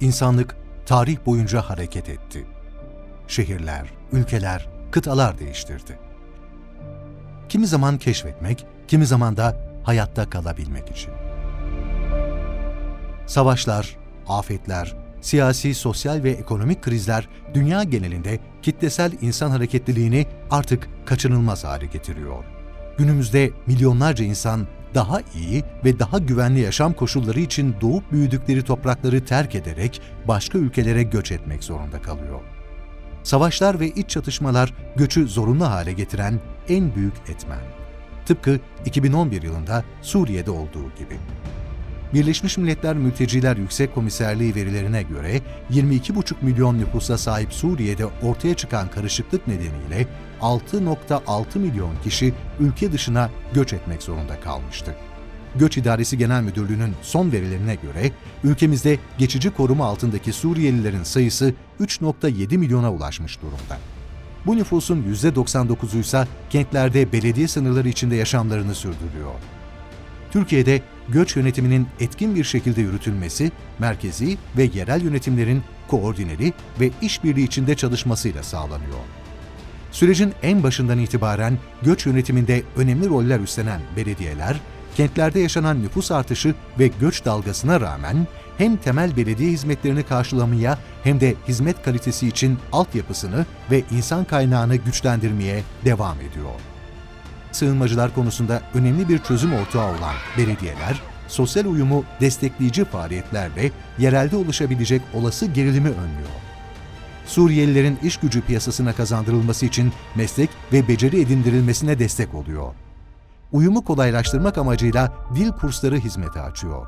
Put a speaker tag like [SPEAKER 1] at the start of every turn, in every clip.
[SPEAKER 1] insanlık tarih boyunca hareket etti. Şehirler, ülkeler, kıtalar değiştirdi. Kimi zaman keşfetmek, kimi zaman da hayatta kalabilmek için. Savaşlar, afetler, siyasi, sosyal ve ekonomik krizler dünya genelinde kitlesel insan hareketliliğini artık kaçınılmaz hale getiriyor. Günümüzde milyonlarca insan daha iyi ve daha güvenli yaşam koşulları için doğup büyüdükleri toprakları terk ederek başka ülkelere göç etmek zorunda kalıyor. Savaşlar ve iç çatışmalar göçü zorunlu hale getiren en büyük etmen. Tıpkı 2011 yılında Suriye'de olduğu gibi. Birleşmiş Milletler Mülteciler Yüksek Komiserliği verilerine göre 22,5 milyon nüfusa sahip Suriye'de ortaya çıkan karışıklık nedeniyle 6.6 milyon kişi ülke dışına göç etmek zorunda kalmıştı. Göç İdaresi Genel Müdürlüğü'nün son verilerine göre ülkemizde geçici koruma altındaki Suriyelilerin sayısı 3.7 milyona ulaşmış durumda. Bu nüfusun %99'u ise kentlerde belediye sınırları içinde yaşamlarını sürdürüyor. Türkiye'de göç yönetiminin etkin bir şekilde yürütülmesi, merkezi ve yerel yönetimlerin koordineli ve işbirliği içinde çalışmasıyla sağlanıyor. Sürecin en başından itibaren göç yönetiminde önemli roller üstlenen belediyeler, kentlerde yaşanan nüfus artışı ve göç dalgasına rağmen hem temel belediye hizmetlerini karşılamaya hem de hizmet kalitesi için altyapısını ve insan kaynağını güçlendirmeye devam ediyor sığınmacılar konusunda önemli bir çözüm ortağı olan belediyeler, sosyal uyumu destekleyici faaliyetlerle yerelde oluşabilecek olası gerilimi önlüyor. Suriyelilerin iş gücü piyasasına kazandırılması için meslek ve beceri edindirilmesine destek oluyor. Uyumu kolaylaştırmak amacıyla dil kursları hizmete açıyor.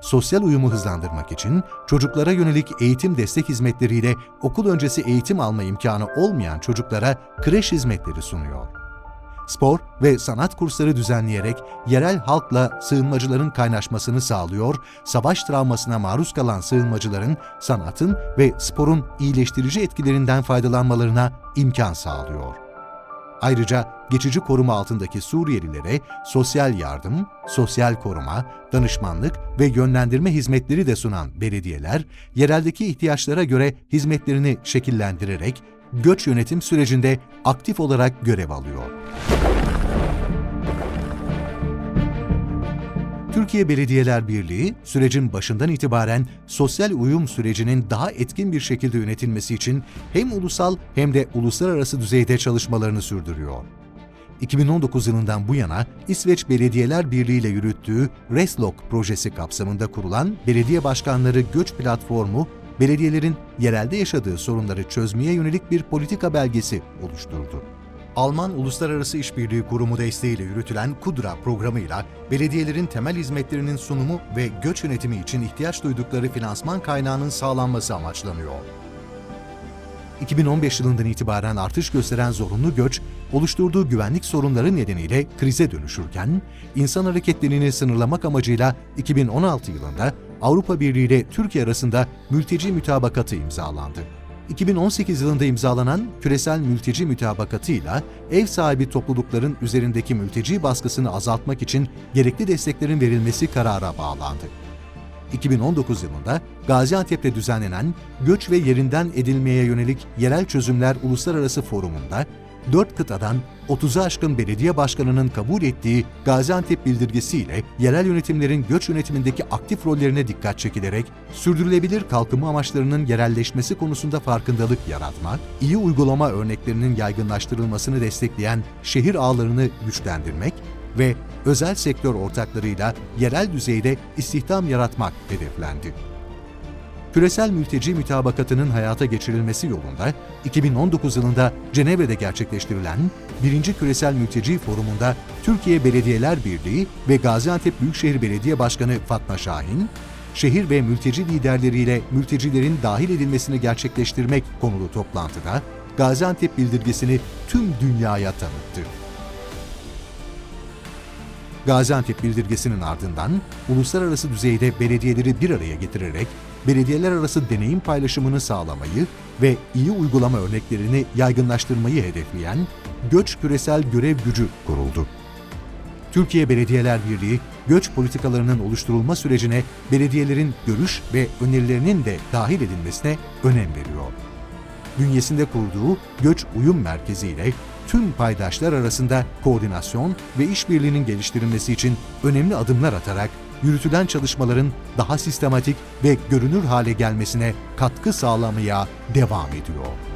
[SPEAKER 1] Sosyal uyumu hızlandırmak için çocuklara yönelik eğitim destek hizmetleriyle okul öncesi eğitim alma imkanı olmayan çocuklara kreş hizmetleri sunuyor spor ve sanat kursları düzenleyerek yerel halkla sığınmacıların kaynaşmasını sağlıyor, savaş travmasına maruz kalan sığınmacıların sanatın ve sporun iyileştirici etkilerinden faydalanmalarına imkan sağlıyor. Ayrıca geçici koruma altındaki Suriyelilere sosyal yardım, sosyal koruma, danışmanlık ve yönlendirme hizmetleri de sunan belediyeler, yereldeki ihtiyaçlara göre hizmetlerini şekillendirerek göç yönetim sürecinde aktif olarak görev alıyor. Türkiye Belediyeler Birliği, sürecin başından itibaren sosyal uyum sürecinin daha etkin bir şekilde yönetilmesi için hem ulusal hem de uluslararası düzeyde çalışmalarını sürdürüyor. 2019 yılından bu yana İsveç Belediyeler Birliği ile yürüttüğü Reslok projesi kapsamında kurulan Belediye Başkanları Göç Platformu, belediyelerin yerelde yaşadığı sorunları çözmeye yönelik bir politika belgesi oluşturdu. Alman Uluslararası İşbirliği Kurumu desteğiyle yürütülen KUDRA programıyla belediyelerin temel hizmetlerinin sunumu ve göç yönetimi için ihtiyaç duydukları finansman kaynağının sağlanması amaçlanıyor. 2015 yılından itibaren artış gösteren zorunlu göç, oluşturduğu güvenlik sorunları nedeniyle krize dönüşürken, insan hareketlerini sınırlamak amacıyla 2016 yılında Avrupa Birliği ile Türkiye arasında mülteci mütabakatı imzalandı. 2018 yılında imzalanan küresel mülteci mütabakatıyla ev sahibi toplulukların üzerindeki mülteci baskısını azaltmak için gerekli desteklerin verilmesi karara bağlandı. 2019 yılında Gaziantep'te düzenlenen Göç ve Yerinden Edilmeye Yönelik Yerel Çözümler Uluslararası Forumu'nda 4 kıtadan 30'u aşkın belediye başkanının kabul ettiği Gaziantep bildirgesiyle yerel yönetimlerin göç yönetimindeki aktif rollerine dikkat çekilerek sürdürülebilir kalkınma amaçlarının yerelleşmesi konusunda farkındalık yaratmak, iyi uygulama örneklerinin yaygınlaştırılmasını destekleyen şehir ağlarını güçlendirmek ve özel sektör ortaklarıyla yerel düzeyde istihdam yaratmak hedeflendi. Küresel Mülteci Mütabakatı'nın hayata geçirilmesi yolunda 2019 yılında Cenevre'de gerçekleştirilen 1. Küresel Mülteci Forumu'nda Türkiye Belediyeler Birliği ve Gaziantep Büyükşehir Belediye Başkanı Fatma Şahin, şehir ve mülteci liderleriyle mültecilerin dahil edilmesini gerçekleştirmek konulu toplantıda Gaziantep bildirgesini tüm dünyaya tanıttı. Gaziantep bildirgesinin ardından uluslararası düzeyde belediyeleri bir araya getirerek belediyeler arası deneyim paylaşımını sağlamayı ve iyi uygulama örneklerini yaygınlaştırmayı hedefleyen Göç Küresel Görev Gücü kuruldu. Türkiye Belediyeler Birliği, göç politikalarının oluşturulma sürecine belediyelerin görüş ve önerilerinin de dahil edilmesine önem veriyor. Bünyesinde kurduğu Göç Uyum Merkezi ile tüm paydaşlar arasında koordinasyon ve işbirliğinin geliştirilmesi için önemli adımlar atarak yürütülen çalışmaların daha sistematik ve görünür hale gelmesine katkı sağlamaya devam ediyor.